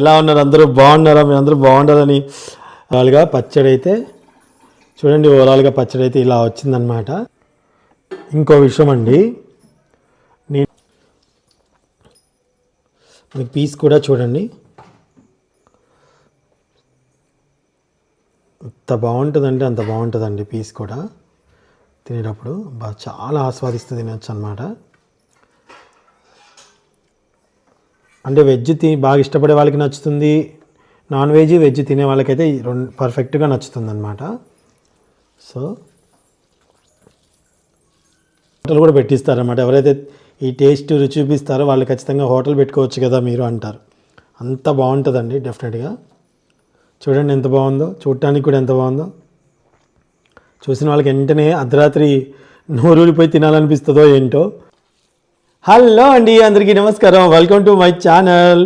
ఎలా ఉన్నారు? అందరూ బాగున్నారా? మీరు అందరూ బాగుండాలని ఓవరాల్గా పచ్చడి అయితే చూడండి ఓవరాల్గా పచ్చడి అయితే ఇలా వచ్చిందనమాట ఇంకో విషయం అండి. నేను మీకు పీస్ కూడా చూడండి. ఎంత బాగుంటుందంటే అంత బాగుంటుందండి పీస్ కూడా. తినేటప్పుడు బాగా చాలా ఆస్వాదిస్తూ తినొచ్చు అనమాట అంటే వెజ్ తి బాగా ఇష్టపడే వాళ్ళకి నచ్చుతుంది. నాన్ వెజ్ వెజ్ తినే వాళ్ళకైతే రెండు పర్ఫెక్ట్గా నచ్చుతుంది అనమాట సో హోటల్ కూడా పెట్టిస్తారనమాట ఎవరైతే ఈ టేస్ట్ రుచి చూపిస్తారో వాళ్ళు ఖచ్చితంగా హోటల్ పెట్టుకోవచ్చు కదా మీరు అంటారు. అంత బాగుంటుందండి డెఫినెట్గా. చూడండి ఎంత బాగుందో చూడటానికి కూడా ఎంత బాగుందో. చూసిన వాళ్ళకి వెంటనే అర్ధరాత్రి నోరూరిపోయి తినాలనిపిస్తుందో ఏంటో హలో అండి అందరికీ నమస్కారం. వెల్కమ్ టు మై ఛానల్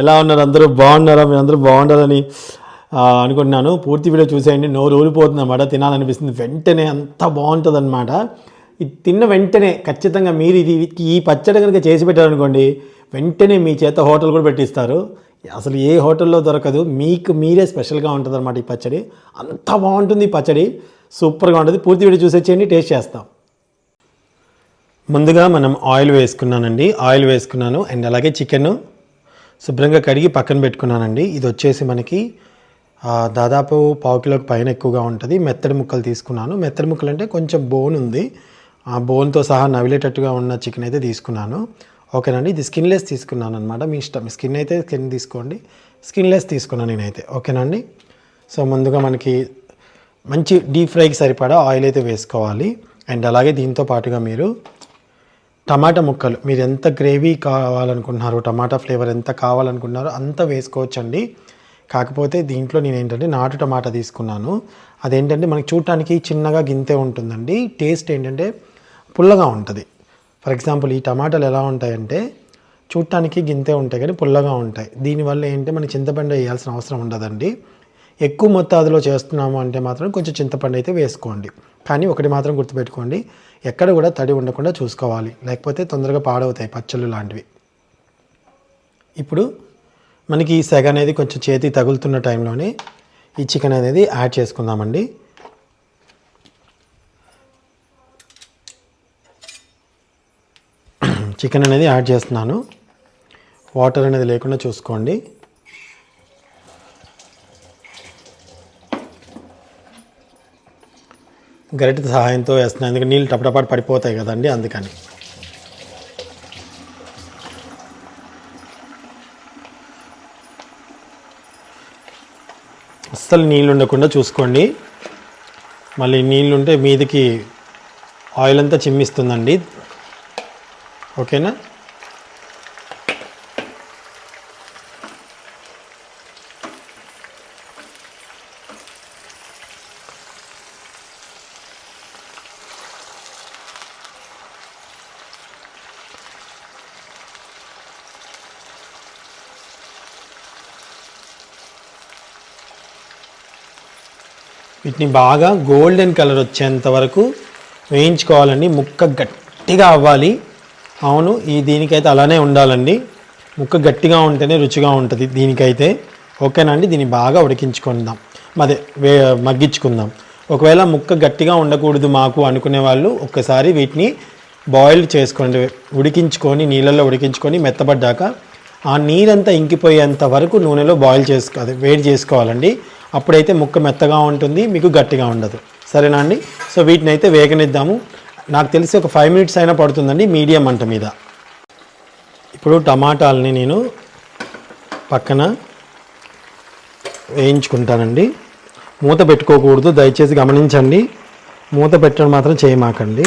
ఎలా ఉన్నారు? అందరూ బాగున్నారా? మీరు అందరూ బాగుండాలని అనుకుంటున్నాను. పూర్తి వీడియో చూసేయండి. నోరు ఊరిపోతుంది అన్నమాట. తినాలనిపిస్తుంది. వెంటనే అంత బాగుంటుంది అనమాట ఇది తిన్న వెంటనే ఖచ్చితంగా మీరు ఇది ఈ పచ్చడి కనుక చేసి పెట్టారనుకోండి వెంటనే మీ చేత హోటల్ కూడా పెట్టిస్తారు. అసలు ఏ హోటల్లో దొరకదు. మీకు మీరే స్పెషల్గా ఉంటుంది అనమాట ఈ పచ్చడి. అంత బాగుంటుంది ఈ పచ్చడి. సూపర్గా ఉంటుంది. పూర్తి వీడియో చూసేసేయండి. టేస్ట్ చేస్తాం. ముందుగా మనం ఆయిల్ వేసుకున్నానండి. ఆయిల్ వేసుకున్నాను. అండ్ అలాగే చికెన్ శుభ్రంగా కడిగి పక్కన పెట్టుకున్నానండి. ఇది వచ్చేసి మనకి దాదాపు పావు కిలోకి పైన ఎక్కువగా ఉంటుంది. మెత్తడి ముక్కలు తీసుకున్నాను. మెత్తడి ముక్కలు అంటే కొంచెం బోన్ ఉంది. ఆ బోన్తో సహా నవిలేటట్టుగా ఉన్న చికెన్ అయితే తీసుకున్నాను. ఓకేనండి. ఇది స్కిన్లెస్ తీసుకున్నాను అనమాట మీ ఇష్టం. స్కిన్ అయితే స్కిన్ తీసుకోండి. స్కిన్లెస్ తీసుకున్నాను నేనైతే. ఓకేనండి. సో ముందుగా మనకి మంచి డీప్ ఫ్రైకి సరిపడా ఆయిల్ అయితే వేసుకోవాలి. అండ్ అలాగే దీంతో పాటుగా మీరు టమాటా ముక్కలు. మీరు ఎంత గ్రేవీ కావాలనుకుంటున్నారో టమాటా ఫ్లేవర్ ఎంత కావాలనుకుంటున్నారో అంత వేసుకోవచ్చండి. కాకపోతే దీంట్లో నేను ఏంటంటే నాటు టమాటా తీసుకున్నాను. అదేంటంటే మనకి చూడటానికి చిన్నగా గింతే ఉంటుందండి. టేస్ట్ ఏంటంటే పుల్లగా ఉంటుంది. ఫర్ ఎగ్జాంపుల్ ఈ టమాటాలు ఎలా ఉంటాయంటే చూడటానికి గింతే ఉంటాయి కానీ పుల్లగా ఉంటాయి. దీనివల్ల ఏంటంటే మనం చింతపండు వేయాల్సిన అవసరం ఉండదండి. ఎక్కువ మొత్తాదులో చేస్తున్నాము అంటే మాత్రం కొంచెం చింతపండు అయితే వేసుకోండి. కానీ ఒకటి మాత్రం గుర్తుపెట్టుకోండి ఎక్కడ కూడా తడి ఉండకుండా చూసుకోవాలి. లేకపోతే తొందరగా పాడవుతాయి పచ్చళ్ళు లాంటివి. ఇప్పుడు మనకి ఈ సెగ అనేది కొంచెం చేతి తగులుతున్న టైంలోనే ఈ చికెన్ అనేది యాడ్ చేసుకుందామండి. చికెన్ అనేది యాడ్ చేస్తున్నాను. వాటర్ అనేది లేకుండా చూసుకోండి. గరిట సహాయంతో వేస్తున్నాను ఎందుకంటే నీళ్ళు టపటపాటు పడిపోతాయి కదండి అందుకని. అస్సలు నీళ్ళు ఉండకుండా చూసుకోండి. మళ్ళీ నీళ్ళు ఉంటే మీదికి ఆయిల్ అంతా చిమ్మిస్తుందండి. ఓకేనా? వీటిని బాగా గోల్డెన్ కలర్ వచ్చేంత వరకు వేయించుకోవాలండి. ముక్క గట్టిగా అవ్వాలి. అవును ఈ దీనికైతే అలానే ఉండాలండి. ముక్క గట్టిగా ఉంటేనే రుచిగా ఉంటుంది దీనికైతే. ఓకేనా అండి? దీన్ని బాగా ఉడికించుకుందాం. అదే వే మగ్గించుకుందాం. ఒకవేళ ముక్క గట్టిగా ఉండకూడదు మాకు అనుకునే వాళ్ళు ఒక్కసారి వీటిని బాయిల్ చేసుకోండి. ఉడికించుకొని నీళ్ళల్లో ఉడికించుకొని మెత్తబడ్డాక ఆ నీరంతా ఇంకిపోయేంత వరకు నూనెలో బాయిల్ చేసుకో అదే వేడి చేసుకోవాలండి. అప్పుడైతే ముక్క మెత్తగా ఉంటుంది మీకు గట్టిగా ఉండదు. సరేనా అండి? సో వీటిని అయితే వేగనిద్దాము. నాకు తెలిసి ఒక ఫైవ్ మినిట్స్ అయినా పడుతుందండి మీడియం మంట మీద. ఇప్పుడు టమాటాలని నేను పక్కన వేయించుకుంటానండి. మూత పెట్టుకోకూడదు దయచేసి గమనించండి. మూత పెట్టడం మాత్రం చేయమాకండి.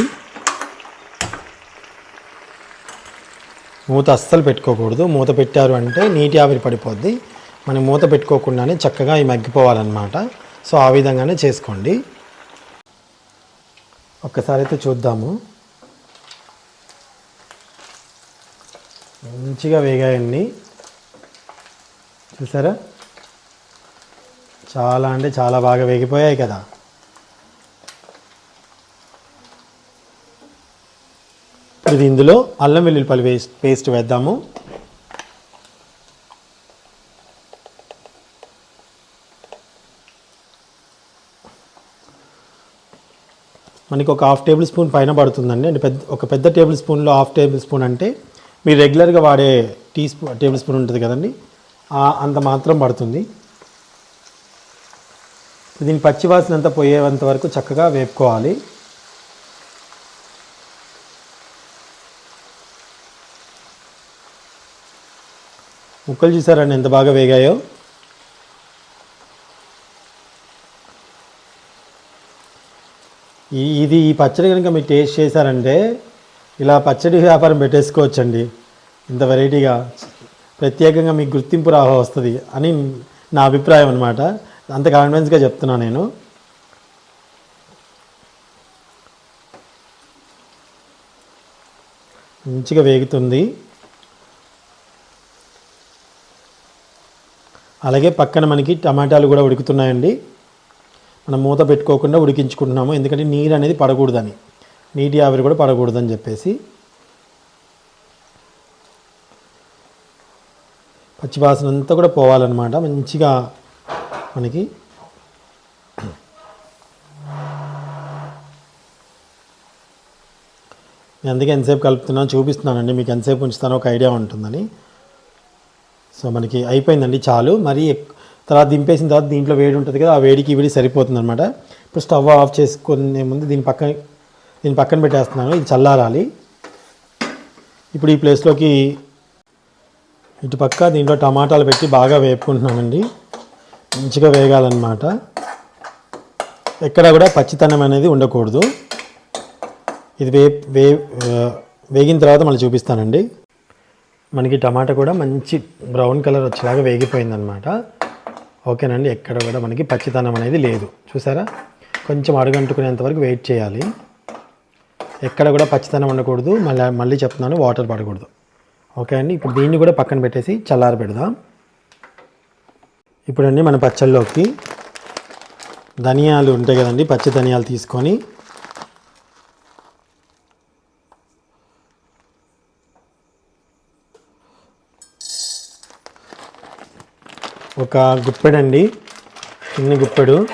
మూత అస్సలు పెట్టుకోకూడదు. మూత పెట్టారు అంటే నీటి ఆవిరి పడిపోద్ది. మనం మూత పెట్టుకోకుండానే చక్కగా ఇవి మగ్గిపోవాలన్నమాట. సో ఆ విధంగానే చేసుకోండి. ఒక్కసారి అయితే చూద్దాము. మంచిగా వేగాయండి. చూసారా? చాలా అంటే చాలా బాగా వేగిపోయాయి కదా. ఇది ఇందులో అల్లం వెల్లుల్లిపల్లి పేస్ట్ పేస్ట్ వేద్దాము. మనకి ఒక హాఫ్ టేబుల్ స్పూన్ పైన పడుతుందండి. అంటే పెద్ద ఒక పెద్ద టేబుల్ స్పూన్లో హాఫ్ టేబుల్ స్పూన్ అంటే మీరు రెగ్యులర్గా వాడే టీ స్పూన్ టేబుల్ స్పూన్ ఉంటుంది కదండి. అంత మాత్రం పడుతుంది. దీని పచ్చివాసన అంతా పోయేంత వరకు చక్కగా వేపుకోవాలి. ముక్కలు చూసారండి ఎంత బాగా వేగాయో? ఈ ఇది ఈ పచ్చడి కనుక మీరు టేస్ట్ చేశారంటే ఇలా పచ్చడి వ్యాపారం పెట్టేసుకోవచ్చండి. ఇంత వెరైటీగా ప్రత్యేకంగా మీకు గుర్తింపు రా వస్తుంది అని నా అభిప్రాయం అనమాట అంత కాన్ఫిడెన్స్గా చెప్తున్నాను నేను. మంచిగా వేగుతుంది. అలాగే పక్కన మనకి టమాటాలు కూడా ఉడుకుతున్నాయండి. మనం మూత పెట్టుకోకుండా ఉడికించుకుంటున్నాము. ఎందుకంటే నీరు అనేది పడకూడదని. నీటి ఆవిరి కూడా పడకూడదని చెప్పేసి. పచ్చివాసన అంతా కూడా పోవాలన్నమాట. మంచిగా మనకి నేను అందుకే ఎంతసేపు కలుపుతున్నాను చూపిస్తున్నానండి. మీకు ఎంతసేపు ఉంచుతానో ఒక ఐడియా ఉంటుందని. సో మనకి అయిపోయిందండి చాలు. మరి తర్వాత దింపేసిన తర్వాత దీంట్లో వేడి ఉంటుంది కదా ఆ వేడికి వేడి సరిపోతుంది అనమాట ఇప్పుడు స్టవ్ ఆఫ్ చేసుకునే ముందు దీని పక్కన దీని పక్కన పెట్టేస్తున్నాను ఇది చల్లారాలి. ఇప్పుడు ఈ ప్లేస్లోకి ఇటు పక్క దీంట్లో టమాటాలు పెట్టి బాగా వేపుకుంటున్నానండి మంచిగా వేగాలన్నమాట. ఎక్కడ కూడా పచ్చితనం అనేది ఉండకూడదు. ఇది వే వే వేగిన తర్వాత మళ్ళీ చూపిస్తానండి. మనకి టమాటా కూడా మంచి బ్రౌన్ కలర్ వచ్చేలాగా వేగిపోయిందనమాట ఓకేనండి ఎక్కడ కూడా మనకి పచ్చితనం అనేది లేదు. చూసారా? కొంచెం అడుగంటుకునేంత వరకు వెయిట్ చేయాలి. ఎక్కడ కూడా పచ్చితనం ఉండకూడదు. మళ్ళీ మళ్ళీ చెప్తున్నాను వాటర్ పడకూడదు. ఓకే అండి ఇప్పుడు దీన్ని కూడా పక్కన పెట్టేసి చల్లారి పెడదాం. ఇప్పుడండి మన పచ్చళ్ళలోకి ధనియాలు ఉంటాయి కదండి పచ్చి ధనియాలు తీసుకొని ఒక గుప్పెడండి. చిన్న గుప్పెడు.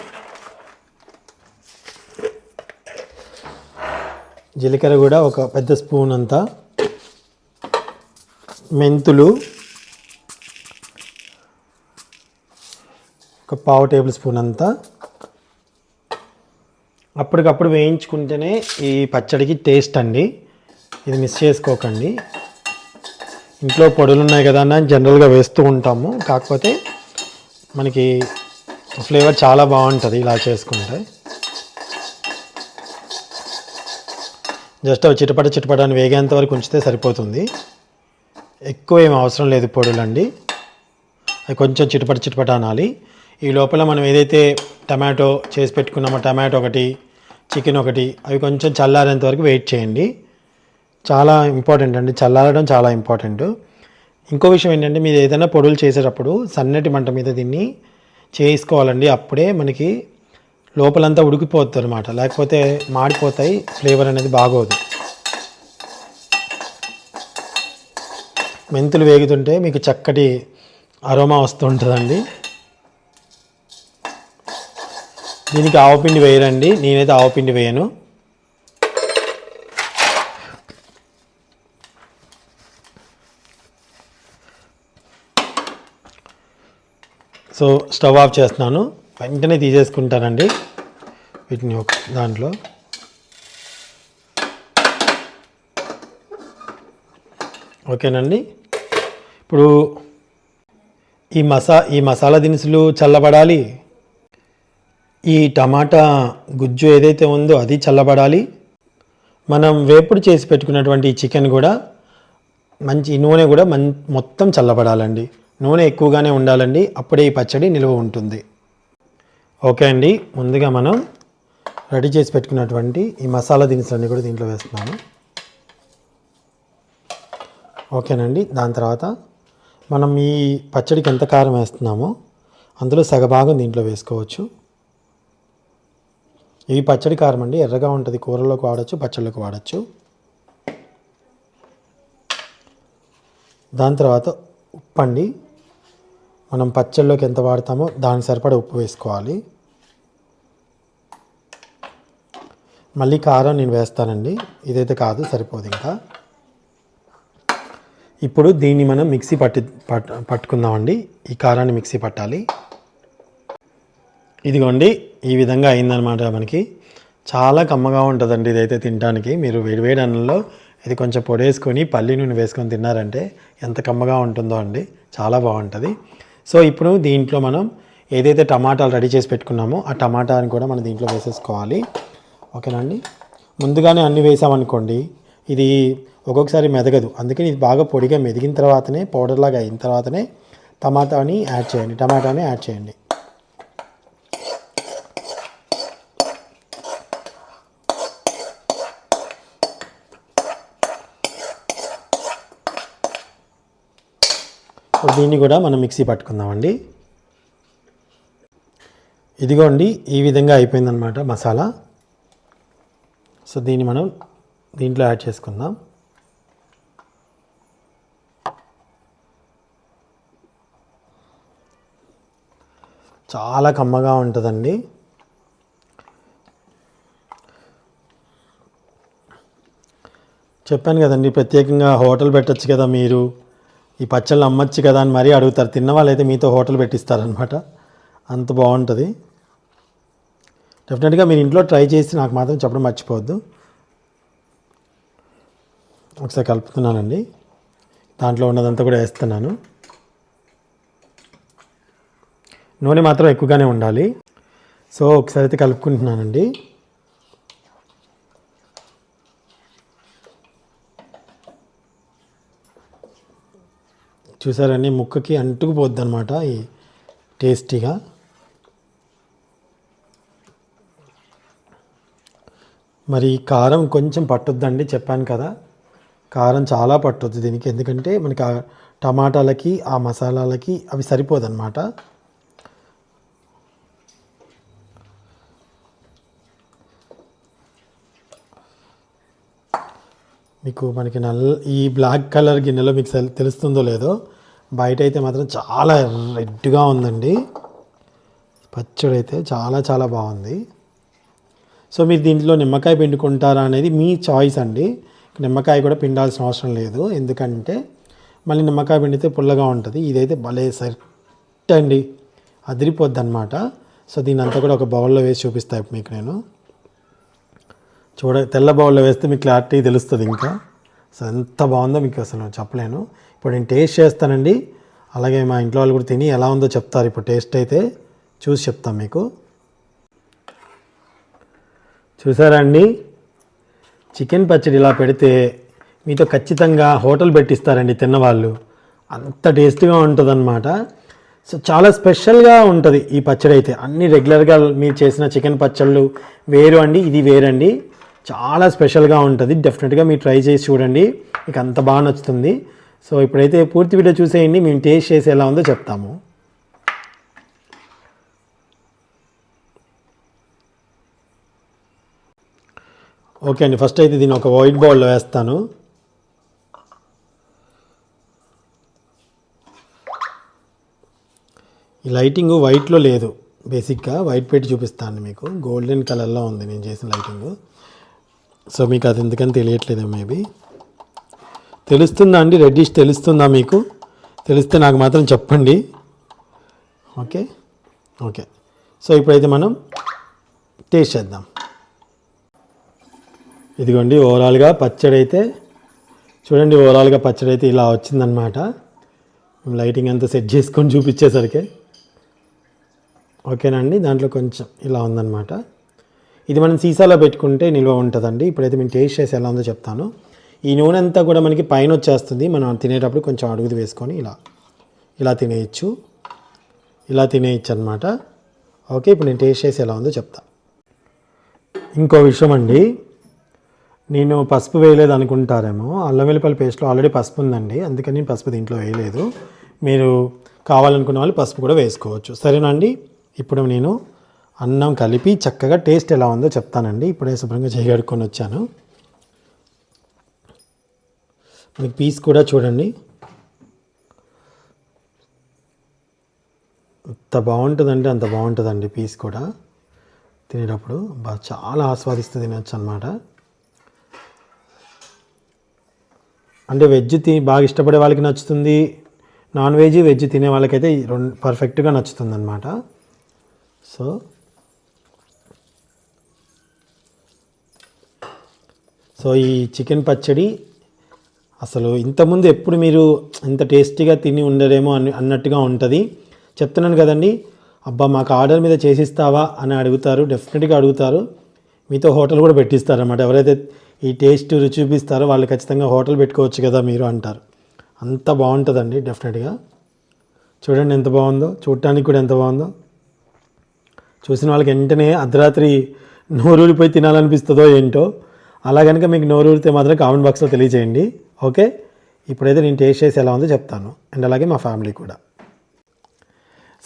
జీలకర్ర కూడా ఒక పెద్ద స్పూన్ అంతా. మెంతులు. ఒక పావు టేబుల్ స్పూన్ అంతా. అప్పటికప్పుడు వేయించుకుంటేనే ఈ పచ్చడికి టేస్ట్ అండి. ఇది మిస్ చేసుకోకండి. ఇంట్లో పొడులు ఉన్నాయి కదా అని జనరల్గా వేస్తూ ఉంటాము. కాకపోతే మనకి ఫ్లేవర్ చాలా బాగుంటుంది ఇలా చేసుకుంటే. జస్ట్ అవి చిటపట చిటపట అని వేగేంత వరకు ఉంచితే సరిపోతుంది. ఎక్కువ ఏం అవసరం లేదు పొడులండి. అవి కొంచెం చిటపట చిటపట అనాలి. ఈ లోపల మనం ఏదైతే టమాటో చేసి పెట్టుకున్నామో టమాటో ఒకటి చికెన్ ఒకటి అవి కొంచెం చల్లారేంత వరకు వెయిట్ చేయండి. చాలా ఇంపార్టెంట్ అండి. చల్లారడం చాలా ఇంపార్టెంట్. ఇంకో విషయం ఏంటంటే మీరు ఏదైనా పొడులు చేసేటప్పుడు సన్నటి మంట మీద దీన్ని చేసుకోవాలండి. అప్పుడే మనకి లోపలంతా ఉడికిపోతుంది అనమాట లేకపోతే మాడిపోతాయి ఫ్లేవర్ అనేది బాగోదు. మెంతులు వేగుతుంటే మీకు చక్కటి అరోమా వస్తుంటుందండి దీనికి ఆవపిండి వేయరండి. నేనైతే ఆవపిండి వేయను. సో స్టవ్ ఆఫ్ చేస్తున్నాను. వెంటనే తీసేసుకుంటానండి. వీటిని ఒక దాంట్లో. ఓకేనండి. ఇప్పుడు ఈ మసా ఈ మసాలా దినుసులు చల్లబడాలి. ఈ టమాటా గుజ్జు ఏదైతే ఉందో అది చల్లబడాలి. మనం వేపుడు చేసి పెట్టుకున్నటువంటి చికెన్ కూడా మంచి నూనె కూడా మన్ మొత్తం చల్లబడాలండి. నూనె ఎక్కువగానే ఉండాలండి. అప్పుడే ఈ పచ్చడి నిల్వ ఉంటుంది. ఓకే అండి. ముందుగా మనం రెడీ చేసి పెట్టుకున్నటువంటి ఈ మసాలా దినుసులన్నీ కూడా దీంట్లో వేస్తున్నాము ఓకేనండి. దాని తర్వాత మనం ఈ పచ్చడికి ఎంత కారం వేస్తున్నామో అందులో సగభాగం దీంట్లో వేసుకోవచ్చు. ఈ పచ్చడి కారం అండి ఎర్రగా ఉంటుంది. కూరలోకి వాడచ్చు పచ్చళ్ళకి వాడచ్చు. దాని తర్వాత ఉప్పు అండి మనం పచ్చళ్ళలోకి ఎంత వాడతామో దానికి సరిపడా ఉప్పు వేసుకోవాలి. మళ్ళీ కారం నేను వేస్తానండి. ఇదైతే కాదు సరిపోదు ఇంకా. ఇప్పుడు దీన్ని మనం మిక్సీ పట్టి పట్ పట్టుకుందామండి. ఈ కారాన్ని మిక్సీ పట్టాలి. ఇదిగోండి ఈ విధంగా అయిందనమాట మనకి. చాలా కమ్మగా ఉంటుందండి ఇదైతే తినడానికి మీరు వేడివేడి అన్నంలో ఇది కొంచెం పొడేసుకొని పల్లి నూనె వేసుకొని తిన్నారంటే ఎంత కమ్మగా ఉంటుందో అండి. చాలా బాగుంటుంది. సో ఇప్పుడు దీంట్లో మనం ఏదైతే టమాటాలు రెడీ చేసి పెట్టుకున్నామో ఆ టమాటాని కూడా మనం దీంట్లో వేసేసుకోవాలి. ఓకేనా అండి? ముందుగానే అన్నీ వేసామనుకోండి ఇది ఒక్కొక్కసారి మెదగదు. అందుకని ఇది బాగా పొడిగా మెదిగిన తర్వాతనే పౌడర్లాగా అయిన తర్వాతనే టమాటాని యాడ్ చేయండి టమాటాని యాడ్ చేయండి. దీన్ని కూడా మనం మిక్సీ పట్టుకుందామండి. ఇదిగోండి ఈ విధంగా అయిపోయిందనమాట మసాలా. సో దీన్ని మనం దీంట్లో యాడ్ చేసుకుందాం. చాలా కమ్మగా ఉంటుందండి. చెప్పాను కదండి ప్రత్యేకంగా హోటల్ పెట్టచ్చు కదా మీరు. ఈ పచ్చళ్ళు అమ్మచ్చు కదా అని మరీ అడుగుతారు. తిన్న వాళ్ళైతే మీతో హోటల్ పెట్టిస్తారనమాట అంత బాగుంటుంది. డెఫినెట్గా మీరు ఇంట్లో ట్రై చేసి నాకు మాత్రం చెప్పడం మర్చిపోవద్దు. ఒకసారి కలుపుతున్నానండి. దాంట్లో ఉన్నదంతా కూడా వేస్తున్నాను. నూనె మాత్రం ఎక్కువగానే ఉండాలి. సో ఒకసారి అయితే కలుపుకుంటున్నానండి. చూసారని ముక్కకి అంటుకుపోద్ది అనమాట ఈ టేస్టీగా. మరి కారం కొంచెం పట్టుద్దండి చెప్పాను కదా. కారం చాలా పట్టుద్ది దీనికి ఎందుకంటే మనకి ఆ టమాటాలకి ఆ మసాలాలకి అవి సరిపోదన్నమాట. మీకు మనకి నల్ల ఈ బ్లాక్ కలర్ గిన్నెలో మీకు తెలుస్తుందో లేదో బయట అయితే మాత్రం చాలా రెడ్గా ఉందండి. పచ్చడి అయితే చాలా చాలా బాగుంది. సో మీరు దీంట్లో నిమ్మకాయ పిండుకుంటారా అనేది మీ చాయిస్ అండి. నిమ్మకాయ కూడా పిండాల్సిన అవసరం లేదు. ఎందుకంటే మళ్ళీ నిమ్మకాయ పిండితే పుల్లగా ఉంటుంది. ఇదైతే భలే సెట్ అండి. అదిరిపోద్ది అనమాట సో దీని అంతా కూడా ఒక బౌల్లో వేసి చూపిస్తాను మీకు నేను. చూడ తెల్ల బౌల్లో వేస్తే మీకు క్లారిటీ తెలుస్తుంది ఇంకా. సో ఎంత బాగుందో మీకు అసలు చెప్పలేను. ఇప్పుడు నేను టేస్ట్ చేస్తానండి. అలాగే మా ఇంట్లో వాళ్ళు కూడా తిని ఎలా ఉందో చెప్తారు. ఇప్పుడు టేస్ట్ అయితే చూసి చెప్తాం మీకు. చూసారా అండి? చికెన్ పచ్చడి ఇలా పెడితే మీతో ఖచ్చితంగా హోటల్ పెట్టిస్తారండి తిన్నవాళ్ళు. అంత టేస్ట్గా ఉంటుందన్నమాట. సో చాలా స్పెషల్గా ఉంటుంది ఈ పచ్చడి అయితే అన్ని రెగ్యులర్గా మీరు చేసిన చికెన్ పచ్చళ్ళు వేరు అండి ఇది వేరండి. చాలా స్పెషల్గా ఉంటుంది. డెఫినెట్గా మీరు ట్రై చేసి చూడండి. మీకు అంత బాగా నచ్చుతుంది. సో ఇప్పుడైతే పూర్తి వీడియో చూసేయండి. మేము టేస్ట్ చేసి ఎలా ఉందో చెప్తాము. ఓకే అండి. ఫస్ట్ అయితే దీన్ని ఒక వైట్ బౌల్లో వేస్తాను. ఈ లైటింగ్ వైట్లో లేదు. బేసిక్గా వైట్ పెట్టి చూపిస్తాను మీకు. గోల్డెన్ కలర్లో ఉంది నేను చేసిన లైటింగ్. సో మీకు అది ఎందుకని తెలియట్లేదు మేబీ. తెలుస్తుందా అండి? రెడ్డిష్ తెలుస్తుందా మీకు? తెలిస్తే నాకు మాత్రం చెప్పండి. ఓకే? ఓకే. సో ఇప్పుడైతే మనం టేస్ట్ చేద్దాం. ఇదిగోండి ఓవరాల్గా పచ్చడి అయితే చూడండి ఓవరాల్గా పచ్చడి అయితే ఇలా వచ్చిందనమాట లైటింగ్ అంతా సెట్ చేసుకొని చూపించేసరికి. ఓకేనండి దాంట్లో కొంచెం ఇలా ఉందన్నమాట. ఇది మనం సీసాలో పెట్టుకుంటే నిల్వ ఉంటుందండి. ఇప్పుడైతే మేము టేస్ట్ చేసి ఎలా ఉందో చెప్తాను. ఈ నూనె అంతా కూడా మనకి పైన వచ్చేస్తుంది. మనం తినేటప్పుడు కొంచెం అడుగుది వేసుకొని ఇలా ఇలా తినేయచ్చు. ఇలా తినేయచ్చు అనమాట ఓకే ఇప్పుడు నేను టేస్ట్ చేసి ఎలా ఉందో చెప్తా. ఇంకో విషయం అండి. నేను పసుపు వేయలేదు అనుకుంటారేమో. అల్లం వెల్లిపల్లి పేస్ట్లో ఆల్రెడీ పసుపు ఉందండి. అందుకని నేను పసుపు దీంట్లో వేయలేదు. మీరు కావాలనుకున్న వాళ్ళు పసుపు కూడా వేసుకోవచ్చు. సరేనండి ఇప్పుడు నేను అన్నం కలిపి చక్కగా టేస్ట్ ఎలా ఉందో చెప్తానండి. ఇప్పుడే శుభ్రంగా చేయగడుకొని వచ్చాను. మీకు పీస్ కూడా చూడండి. ఎంత బాగుంటుందండి అంత బాగుంటుందండి పీస్ కూడా. తినేటప్పుడు బాగా చాలా ఆస్వాదిస్తూ తినచ్చు అనమాట అంటే వెజ్ తి బాగా ఇష్టపడే వాళ్ళకి నచ్చుతుంది. నాన్ వెజ్ వెజ్ తినే వాళ్ళకైతే రెండు పర్ఫెక్ట్గా నచ్చుతుంది అనమాట సో సో ఈ చికెన్ పచ్చడి అసలు ఇంతకుముందు ఎప్పుడు మీరు ఇంత టేస్టీగా తిని ఉండరేమో అని అన్నట్టుగా ఉంటుంది. చెప్తున్నాను కదండి అబ్బా మాకు ఆర్డర్ మీద చేసిస్తావా అని అడుగుతారు డెఫినెట్గా అడుగుతారు. మీతో హోటల్ కూడా పెట్టిస్తారన్నమాట. ఎవరైతే ఈ టేస్ట్ రుచి చూపిస్తారో వాళ్ళు ఖచ్చితంగా హోటల్ పెట్టుకోవచ్చు కదా మీరు అంటారు. అంత బాగుంటుందండి డెఫినెట్గా. చూడండి ఎంత బాగుందో చూడటానికి కూడా ఎంత బాగుందో. చూసిన వాళ్ళకి వెంటనే అర్ధరాత్రి నోరూరిపోయి తినాలనిపిస్తుందో ఏంటో. అలా కనుక మీకు నోరూరితే మాత్రం కామెంట్ బాక్స్లో తెలియజేయండి ఓకే ఇప్పుడైతే నేను టేస్ట్ చేసి ఎలా ఉందో చెప్తాను. అండ్ అలాగే మా ఫ్యామిలీ కూడా.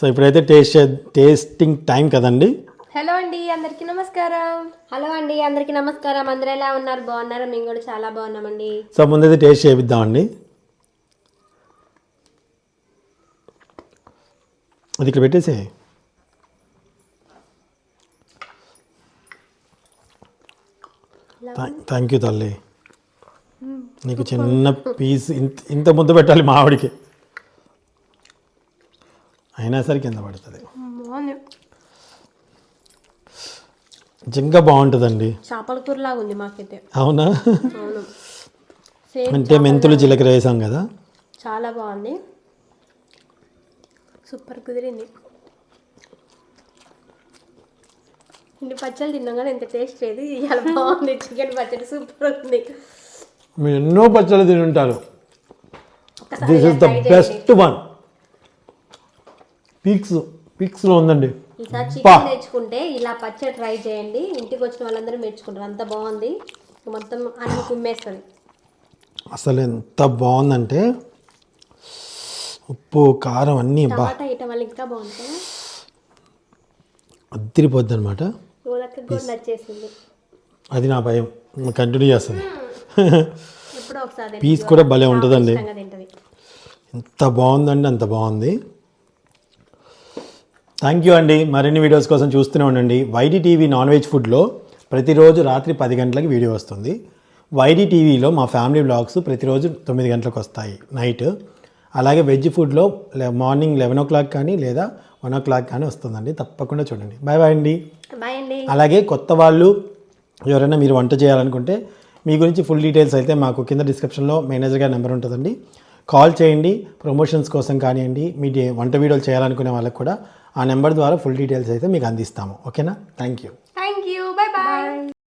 సో ఇప్పుడైతే టేస్ట్ చే- టేస్టింగ్ టైం కదండి. హలో అండి అందరికీ నమస్కారం. హలో అండి అందరికీ నమస్కారం. అందరూ ఎలా ఉన్నారు? బాగున్నారు? మేము కూడా చాలా బాగున్నామండి. సో ముందైతే టేస్ట్ చేపిద్దామండి అది ఇక్కడ పెట్టేసి థ్యాంక్ యూ తల్లి. నీకు చిన్న పీస్ ఇంత ఇంత ముద్ద పెట్టాలి మా ఆవిడికి. అయినా సరే కింద పడుతుంది. నిజంగా బాగుంటుందండి. చేపల కూరలాగా ఉంది మాకైతే. అవునా? అంటే మెంతులు జీలకర్ర వేసాం కదా. చాలా బాగుంది. సూపర్ కుదిరింది. ఇన్ని పచ్చళ్ళు తిన్నాం కానీ ఇంత టేస్ట్ లేదు. ఇవాళ బాగుంది. చికెన్ పచ్చడి సూపర్ ఉంది. మీరు ఎన్నో పచ్చళ్ళు తిని ఉంటారు this is the best one peaks పీక్స్లో ఉందండి. ఈసారి చికెన్ తెచ్చుకుంటే ఇలా పచ్చడి ట్రై చేయండి. ఇంటికి వచ్చిన వాళ్ళందరూ మెచ్చుకుంటారు అంత బాగుంది. మొత్తం అన్ని కుమ్మేస్తుంది. అసలు ఎంత బాగుందంటే ఉప్పు కారం అన్నీ బా టమాటా ఇటం వల్ల ఇంకా బాగుంటుంది అద్దరిపోద్ది అనమాట అది నా భయం. కంటిన్యూ చేస్తుంది పీస్ కూడా భలే ఉంటుందండి. ఎంత బాగుందండి అంత బాగుంది. థ్యాంక్ యూ అండి. మరిన్ని వీడియోస్ కోసం చూస్తూనే ఉండండి. వైడి టీవీ నాన్ వెజ్ ఫుడ్లో ప్రతిరోజు రాత్రి పది గంటలకి వీడియో వస్తుంది. వైడి టీవీలో మా ఫ్యామిలీ బ్లాగ్స్ ప్రతిరోజు తొమ్మిది గంటలకు వస్తాయి నైట్ అలాగే వెజ్ ఫుడ్లో మార్నింగ్ లెవెన్ ఓ క్లాక్ కానీ లేదా వన్ ఓ క్లాక్ కానీ వస్తుందండి. తప్పకుండా చూడండి. బాయ్ బాయ్ అండి. బాయ్ అండి అలాగే కొత్త వాళ్ళు ఎవరైనా మీరు వంట చేయాలనుకుంటే మీ గురించి ఫుల్ డీటెయిల్స్ అయితే మాకు కింద డిస్క్రిప్షన్లో మేనేజర్ గారి నెంబర్ ఉంటుందండి. కాల్ చేయండి ప్రమోషన్స్ కోసం కానివ్వండి మీ వంట వీడియోలు చేయాలనుకునే వాళ్ళకి కూడా ఆ నెంబర్ ద్వారా ఫుల్ డీటెయిల్స్ అయితే మీకు అందిస్తాము. ఓకేనా? Thank you thank you